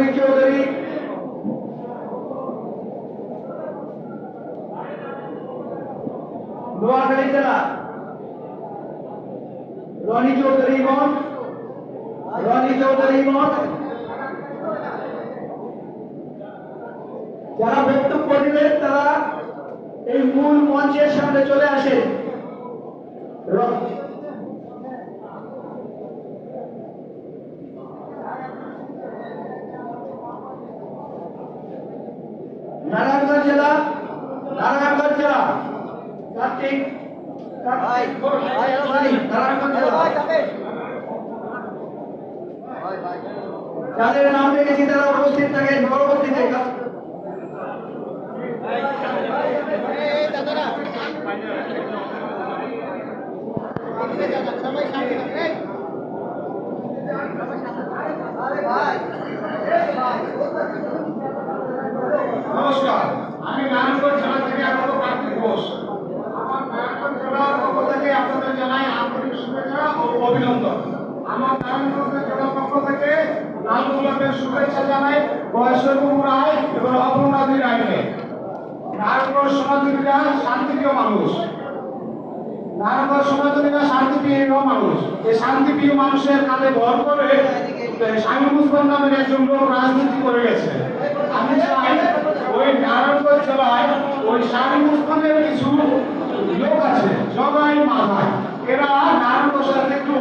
রফিক চৌধুরী। নোয়াখালী জেলা। রনি চৌধুরী ইমন রনি চৌধুরী ইমন যারা বক্তব্য দিবেন, তারা এই মূল মঞ্চের সামনে চলে আসেন র- নারায়ণগঞ্জ জেলা নারায়ণগঞ্জ জেলা কার্তিক কার্তিক ঘোষ, নারায়ণগঞ্জ যাদের নাম দেখেছি তারা উপস্থিত থাকেন পরবর্তীতে নমস্কার আমি নারায়ণগঞ্জ জেলা থেকে আগত কার্তিক ঘোষ আমার নারায়ণগঞ্জ জেলার পক্ষ থেকে আপনাদের জানাই আন্তরিক শুভেচ্ছা ও অভিনন্দন আমার নারায়ণগঞ্জ জেলার পক্ষ থেকে লাল শুভেচ্ছা জানাই বয়সবাবু রায় এবং অপর্ণাদি রায়কে নারায়ণগঞ্জ সমাজীবীরা শান্তিপ্রিয় মানুষ। নারায়ণগঞ্জ সমাজীবীরা শান্তিপ্রিয় মানুষ। এই শান্তিপ্রিয় মানুষের কাঁধে ভর করে স্বামী মুসলমান নামের একজন লোক রাজনীতি করে গেছে। আমি চাই ওই নারায়ণগঞ্জ জেলায় ওই স্বামী মুসলমানের কিছু লোক আছে জগাই মাথায়। এরা নারায়ণগঞ্জ সাথে একটু